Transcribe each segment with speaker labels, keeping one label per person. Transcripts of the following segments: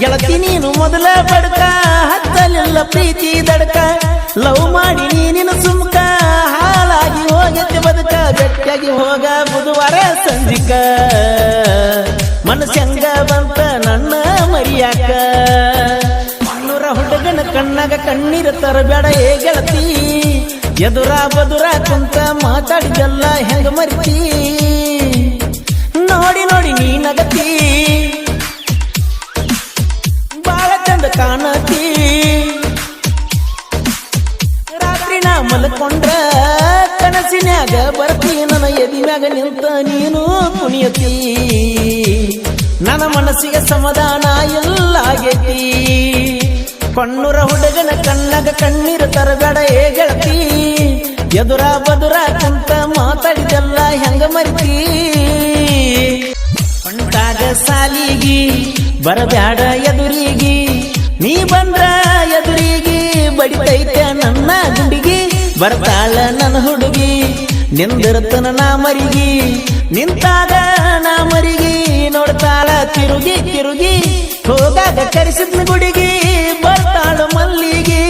Speaker 1: ಗೆಳತಿ ನೀನು ಮೊದಲ ಬಡ್ಕ, ಹತ್ತಲಿಲ್ಲ ಪ್ರೀತಿ ದಡ್ಕ. ಲವ್ ಮಾಡಿ ನೀನಿನ ಸುಮ್ಕ, ಹಾಳಾಗಿ ಹೋಗತ್ತೆ ಬದುಕ, ಗಟ್ಟಿಯಾಗಿ ಹೋಗ ಬುಧವಾರ ಸಂಜಿಕ. ಮನಸ್ಸಂಗ ಬಂತ ನನ್ನ ಮರಿಯಾಕ. ಮಣ್ಣೂರ ಹುಡುಗನ ಕಣ್ಣಾಗ ಕಣ್ಣೀರ ತರಬೇಡ ಏ ಗೆಳತಿ. ಎದುರ ಬದುರ ಕುಂತ ಮಾತಾಡಿದೆಲ್ಲ ಹೆಂಗ ಮರಿತಿ? ಕಾಣತಿ. ರಾತ್ರಿ ನಾ ಮಲ್ಕೊಂಡ್ರ ಕನಸಿನ್ಯಾಗ ಬರ್ತಿ. ನನ್ನ ಎದಿಮ್ಯಾಗ ನಿಂತ ನೀನು ಕುಣಿಯತಿ. ನನ್ನ ಮನಸ್ಸಿಗೆ ಸಮಾಧಾನ ಎಲ್ಲಾಗೈತಿ ಕಣ್ಣುರ ಹುಡುಗನ ಕಣ್ಣಾಗ ಕಣ್ಣೀರು ತರಬೇಡ ಏ ಗೆಳತಿ. ಎದುರ ಬದುರ ಕುಂತ ಮಾತಾಡಿದೆಲ್ಲ ಹೆಂಗ ಮರಿತಿ. ಹೊಂಟಾಗ ಸಾಲಿಗಿ, ಬರಬ್ಯಾಡ ಎದುರಿಗಿ. ನೀ ಬಂದ್ರ ಎದುರಿಗಿ ಬಡಿತೈತೆ ನನ್ನ ಗುಂಡಿಗಿ. ಬರ್ತಾಳ ನನ್ನ ಹುಡುಗಿ, ನಿಂದಿರ್ತನ ನಾ ಮರಿಗಿ. ನಿಂತಾಗ ನಾ ಮರಿಗಿ, ನೋಡ್ತಾಳ ತಿರುಗಿ ತಿರುಗಿ ಹೋಗಾಗ ಕರೆಸಿದ್ನ ಗುಡಿಗಿ, ಬರ್ತಾಳು ಮಲ್ಲಿಗಿ.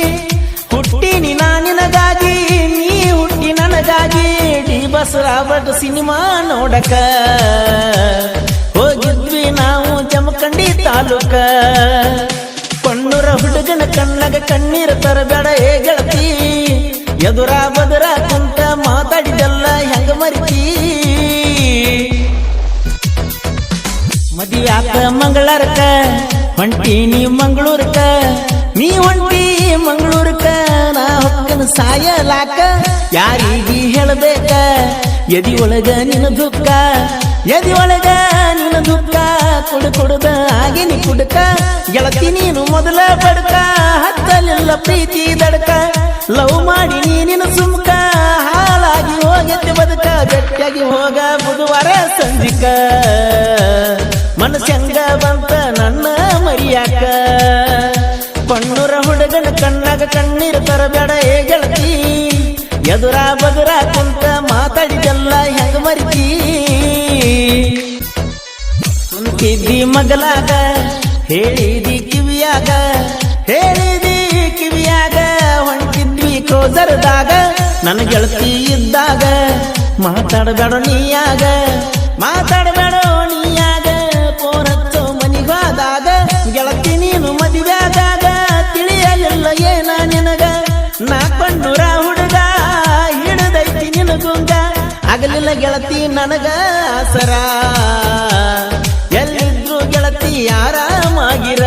Speaker 1: ಹುಟ್ಟಿನಿ ನಾ ನಿನಗಾಗಿ, ನೀ ಹುಟ್ಟಿ ನನಗಾಗಿ. ಡಿ ಬಸ್ ರಾಬರ್ಟ್ ಸಿನಿಮಾ ನೋಡಕ. ಕಣ್ಣೀರ ತರಬೇಡ ಏ ಗೆಳತಿ. ಎದುರ ಬದುರ ಕುಂತ ಮಾತಾಡಿದೆಲ್ಲ ಹೆಂಗ ಮರಿತಿ? ಮದಿಯಾತ ಮಂಗಳಾರಕ ಹೊಂಟೀನಿ ಮಂಗಳೂರ್ಕ ನೀ ಹೊಂಟಿ ಮಂಗಳೂರ್ಕ ನಾ ಹೊಕ್ಕನ ಸಾಯಲಾಕ. ಯಾರಿಗಿ ಹೇಳಬೇಕ? ಎದಿ ಒಳಗ ನಿನ್ನ ದುಃಖ. ಎದಿ ಒಳಗ ನಿನ್ನ ದುಃಖ, ಕುಡು ಕುಡುದ ಆಗಿನಿ ಕುಡಕ. ಗೆಳತಿ ನೀನು ಮೊದಲ ಹತ್ತಲಿಲ್ಲ ಪ್ರೀತಿ ದಡ್ಕ, ಲವ್ ಮಾಡಿ ನೀನಿನ ಸುಮ್ಕ. ಹಾಳಾಗಿ ಹೋಗತ್ತೆ ಬದುಕ, ಗಟ್ಟಿಯಾಗಿ ಹೋಗ ಬುಧವಾರ ಸಂಜಿಕ ಮನಸ್ಸಂಗ ಬಂತ ನನ್ನ ಮರಿಯಾಕ. ಕಣ್ಣೂರ ಹುಡುಗನ ಕಣ್ಣಾಗ ಕಣ್ಣೀರು ತರಬೇಡ ಏ ಗೆಳತಿ. ಎದುರ ಬದುರ ಕುಂತ ಮಾತಾಡಿದೆಲ್ಲ ಹೆಂಗ ಮರಿತಿ. ಕುಂತಿದ್ದಿ ಮಗಲಾಗ, ಹೇಳಿದಿ ಕಿವಿಯಾಗ, ಹೇಳಿದಿ ಹೊಂಟಿದ್ವಿ ಕ್ರೋಸರ್ದಾಗ ನನ್ನ ಗೆಳತಿ ಇದ್ದಾಗ, ಮಾತಾಡಬೇಡ ನೀಯಾಗ ಮಾತಾಡಬೇಡ ನೀಯಾಗ ಪೋರತ್ತು ಮನಿಗಾದಾಗ ಗೆಳತಿ ನೀನು ಮದುವೆಯಾದಾಗ ತಿಳಿಯಲಿಲ್ಲ ಏನ ನಿನಗ? ನಾ ಕಣ್ಣುರ ಹುಡುಗ, ಹಿಡಿದೈತಿ ನಿನಗುಂಗ ಆಗಲಿಲ್ಲ ಗೆಳತಿ ನನಗ ಆಸರ. ಎಲ್ಲಿದ್ರು ಗೆಳತಿ ಆರಾಮಾಗಿರ.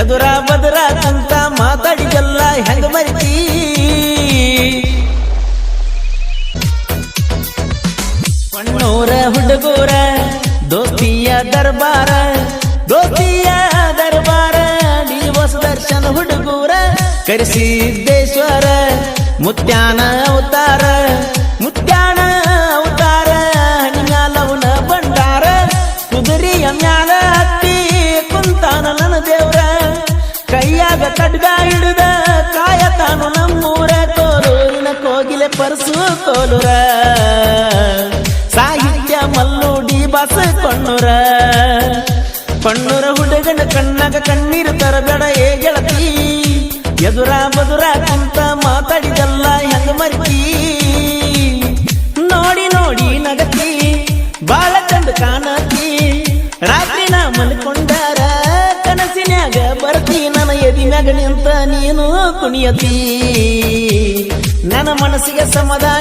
Speaker 1: ಎದುರ ಬದುರ ಅಂತ ಮಾತಾಡಿದೆಲ್ಲ ಹೆಂಗ ಮರಿತಿ? ಕಣ್ಣೂರ ಹುಡುಗೂರ, ದೋಸ್ತಿಯ ದರ್ಬಾರ ದೋಸ್ತಿಯ ದರ್ಬಾರ ದಿವಸ ದರ್ಶನ ಹುಡುಗೂರ, ಕರೆಸಿದ್ದೇಶ್ವರ, ಮುತ್ಯಾನ ಅವತಾರ ಕಡ್ಗ ಹಿಡಿದ ಕಾಯತಾನು ನಮ್ಮೂರ ಕೋಲೂರಿನ ಕೋಗಿಲೆ ಪರಸು ಕೋಲುರ ಸಾಹಿತ್ಯ ಮಲ್ಲೂಡಿ ಬಸ ಕಣ್ಣುರ ಕಣ್ಣುರ ಹುಡುಗನ ಕಣ್ಣಾಗ ಕಣ್ಣೀರು ತರಬೇಡ ಏ ಗೆಳತಿ. ಎದುರ ಬದುರ ಕುಂತ ಮಾತಾಡಿದೆಲ್ಲ ಹೆಂಗ ಮರಿತಿ. ನೋಡಿ ನೋಡಿ ನಗತಿ. ಬಾಳ ಚಂದ ಕಾಣತಿ ನನ್ನ ಎದಿಮ್ಯಾಗ ಅಂತ ನೀನು ಕುಣಿಯತಿ. ನನ್ನ ಮನಸ್ಸಿಗೆ ಸಮಾಧಾನ